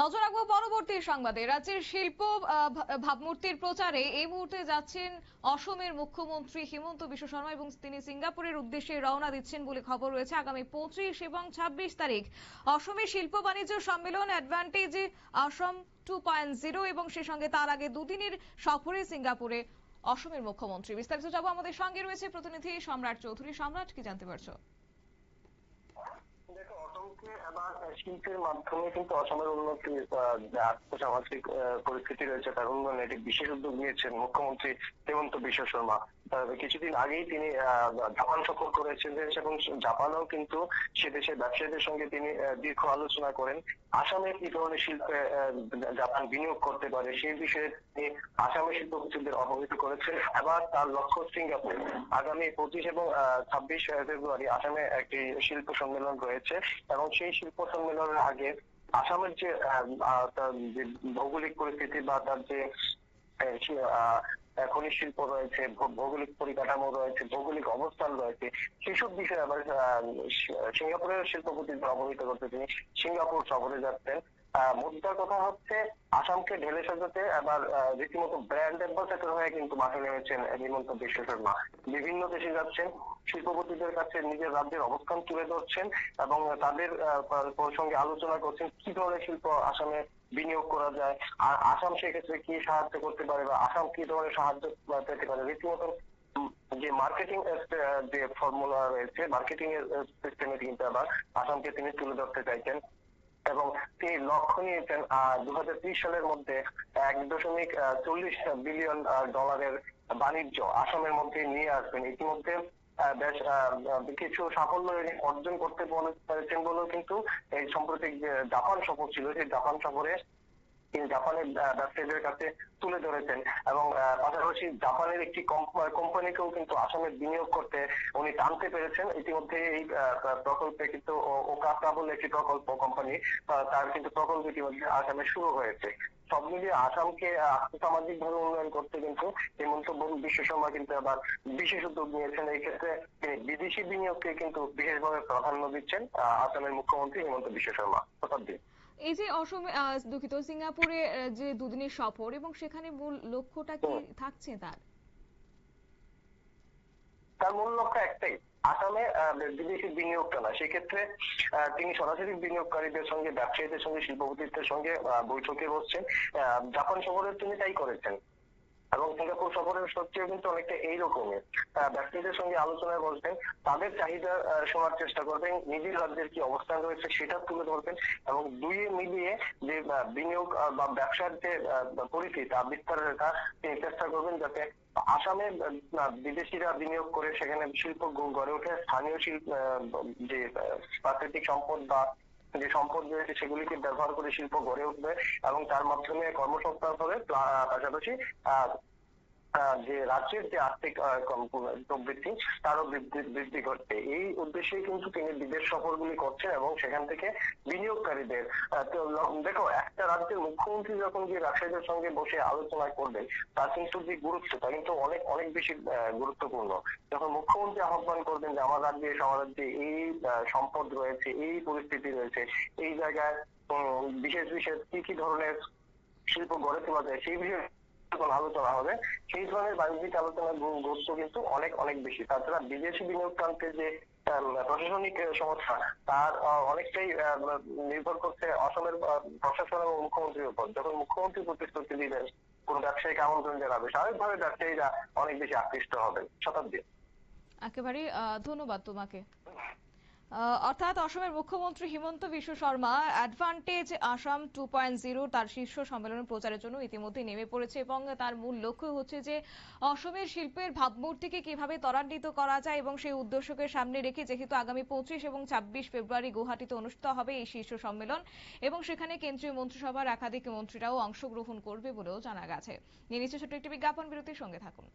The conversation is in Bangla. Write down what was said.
নজর রাখব পরবর্তী সংবাদে। রাজ্যের শিল্প ভাবমূর্তির প্রচারে এই মুহূর্তে যাচ্ছেন অসমের মুখ্যমন্ত্রী হিমন্ত বিশ্ব শর্মা এবং তিনি সিঙ্গাপুরের উদ্দেশ্যে রওনা দিচ্ছেন বলে খবর রয়েছে। আগামী পঁচিশ এবং ছাব্বিশ তারিখ অসমের শিল্প বাণিজ্য সম্মেলন advantage Assam two point zero এবং সে সঙ্গে তার আগে দুদিনের সফরে সিঙ্গাপুরে অসমের মুখ্যমন্ত্রী। বিস্তারিত যাব আমাদের সঙ্গে রয়েছে প্রতিনিধি সম্রাট চৌধুরী। সম্রাট, কি জানতে পারছ? দেখো, অসমকে এবার শিল্পের মাধ্যমে কিন্তু অসমের উন্নতি যে আর্থসামাজিক পরিস্থিতি রয়েছে, তার উন্নয়নে একটি বিশেষ উদ্যোগ নিয়েছেন মুখ্যমন্ত্রী হেমন্ত বিশ্ব শর্মা। কিছুদিন আগেই তিনি জাপান সফর করেছেন এবং জাপানেও কিন্তু সে দেশের ব্যবসায়ীদের সঙ্গে তিনি দীর্ঘ আলোচনা করেন। আসামে কি ধরনের শিল্পে জাপান বিনিয়োগ করতে পারে সেই বিষয়ে তিনি আসামের শিল্পপতিদের অবহিত করেছেন। এবার তার লক্ষ্য সিঙ্গাপুর। আগামী পঁচিশ এবং ছাব্বিশ ফেব্রুয়ারি আসামে একটি শিল্প সম্মেলন রয়েছে এবং সেই শিল্প সম্মেলনের আগে আসামের যে ভৌগোলিক পরিস্থিতি বা তার যে খনিজ শিল্প রয়েছে ভৌগোলিক পরিকাঠামো রয়েছে, ভৌগোলিক অবস্থান রয়েছে, সেসব বিষয়ে আবার সিঙ্গাপুরের শিল্পপতিদের অবহিত করতে তিনি সিঙ্গাপুর সফরে যাচ্ছেন। মুদ্রার কথা হচ্ছে, আসামকে ঢেলে সাজাতে আবার রীতিমতো ব্র্যান্ড অ্যাম্বাসেডর হয়ে কিন্তু মাঠে নেমেছেন হিমন্ত বিশ্ব শর্মা। বিভিন্ন দেশে যাচ্ছেন, শিল্পপতিদের কাছে নিজের রাজ্যের অবস্থান তুলে ধরছেন এবং তাদের সঙ্গে আলোচনা করছেন, কি ধরনের শিল্প আসামে বিনিয়োগ করা যায়। আর আসাম সেক্ষেত্রে কি সাহায্য করতে পারে বা আসাম কি ধরনের সাহায্য পেতে পারে? রীতিমতো যে মার্কেটিং যে ফর্মুলা রয়েছে মার্কেটিং এর সিস্টেমে কিন্তু আবার আসামকে তিনি তুলে ধরতে চাইছেন। এবং তিনি লক্ষ্য নিয়েছেন দু হাজার ত্রিশ সালের মধ্যে এক দশমিক চল্লিশ বিলিয়ন ডলারের বাণিজ্য আসামের মধ্যে নিয়ে আসবেন। ইতিমধ্যে বেশ কিছু সাফল্য অর্জন করতে পেরেছেন বলেও কিন্তু এই সম্প্রতি জাপান সফর ছিল, সেই জাপান সফরে তিনি জাপানের ব্যবসায়ীদের কাছে তুলে ধরেছেন এবং পাশাপাশি জাপানের একটি কম- কোম্পানিকেও কিন্তু আসামে বিনিয়োগ করতে উনি টানতে পেরেছেন। ইতিমধ্যে এই প্রকল্পে কিন্তু ও- ওকাতা বলে একটি প্রকল্প কোম্পানি তার কিন্তু প্রকল্প ইতিমধ্যে আসামে শুরু হয়েছে। সব মিলিয়ে আসামকে আর্থসামাজিক ভাবে উন্নয়ন করতে কিন্তু হেমন্ত বিশ্ব শর্মা কিন্তু আবার বিশেষ উদ্যোগ নিয়েছেন। এই ক্ষেত্রে তিনি বিদেশি বিনিয়োগকে কিন্তু বিশেষভাবে প্রাধান্য দিচ্ছেন আসামের মুখ্যমন্ত্রী হেমন্ত বিশ্ব শর্মা। শতাব্দী এই যে অসমে দুঃখিত সিঙ্গাপুরে যে দুদিনের সফর এবং সেখানে মূল লক্ষ্যটা কি থাকছে তার? তার মূল লক্ষ্য একটাই আসামে বিদেশি বিনিয়োগটা না সেক্ষেত্রে তিনি সরাসরি বিনিয়োগকারীদের সঙ্গে, ব্যবসায়ীদের সঙ্গে, শিল্পপতিদের সঙ্গে বৈঠকে বসছেন। জাপান সফরে তিনি তাই করেছেন। এবং সিঙ্গাপুর সফরের সত্যিও কিন্তু অনেকটা এইরকমই। ব্যবসায়ীদের সঙ্গে আলোচনায় বসবেন, তাদের চাহিদা শোনার চেষ্টা করবেন, নিজের রাজ্যের কি অবস্থান রয়েছে সেটা তুলে ধরবেন এবং দুইয়ে মিলিয়ে যে বিনিয়োগ বা ব্যবসার যে পরিধি, তা বিস্তারের তিনি চেষ্টা করবেন যাতে আসামে বিদেশিরা বিনিয়োগ করে সেখানে শিল্প গড়ে ওঠে, স্থানীয় শিল্প যে প্রাকৃতিক সম্পদ বা যে সম্পদ রয়েছে সেগুলিকে ব্যবহার করে শিল্প গড়ে উঠবে এবং তার মাধ্যমে কর্মসংস্থান হবে পাশাপাশি যে রাজ্যের যে আর্থিক প্রবৃদ্ধি তারও বৃদ্ধি ঘটবে এই উদ্দেশ্যে কিন্তু তিনি বিদেশ সফরগুলি করছেন এবং সেখান থেকে বিনিয়োগকারীদের দেখো, একটা রাজ্যের মুখ্যমন্ত্রী যখন যে ব্যবসায়ীদের সঙ্গে বসে আলোচনা করবেন, তার কিন্তু যে গুরুত্ব, তা কিন্তু অনেক অনেক বেশি গুরুত্বপূর্ণ। যখন মুখ্যমন্ত্রী আহ্বান করবেন যে আমার রাজ্যে আমার এই সম্পদ রয়েছে, এই পরিস্থিতি রয়েছে, এই জায়গায় বিশেষ বিশেষ কি কি ধরনের শিল্প গড়ে তোলা যায়, সেই বিষয়ে যখন আলোচনা হবে। সেই ধরনের বাণিজ্যিক আলোচনার গুরুত্ব কিন্তু অনেক অনেক বেশি। তাছাড়া বিদেশি বিনিয়োগ টানতে যে প্রশাসনিক সমস্যা তার অনেকটাই নির্ভর করছে অসমের প্রশাসন এবং মুখ্যমন্ত্রীর উপর। যখন মুখ্যমন্ত্রী প্রতিশ্রুতি দিবেন, কোন ব্যবসায়ীকে আমন্ত্রণ জানাবে, স্বাভাবিকভাবে ব্যবসায়ীরা অনেক বেশি আকৃষ্ট হবেন শতাব্দী একেবারে ধন্যবাদ তোমাকে। অর্থাৎ অসমের মুখ্যমন্ত্রী Himanta Biswa Sarma advantage Assam two point zero তার শীর্ষ সম্মেলনের প্রচারের জন্য ইতিমধ্যে নেমে পড়েছে এবং তার মূল লক্ষ্য হচ্ছে যে অসমের শিল্পের ভাবমূর্তিকে কীভাবে ত্বরান্বিত করা যায় এবং সেই উদ্দেশ্যকে সামনে রেখে যেহেতু আগামী পঁচিশ এবং ছাব্বিশ ফেব্রুয়ারি গুয়াহাটিতে অনুষ্ঠিত হবে এই শীর্ষ সম্মেলন এবং সেখানে কেন্দ্রীয় মন্ত্রিসভার একাধিক মন্ত্রীরাও অংশগ্রহণ করবে বলেও জানা গেছে। নিয়ে নিচ্ছে ছোট্ট একটি বিজ্ঞাপন, বিরতির সঙ্গে থাকুন।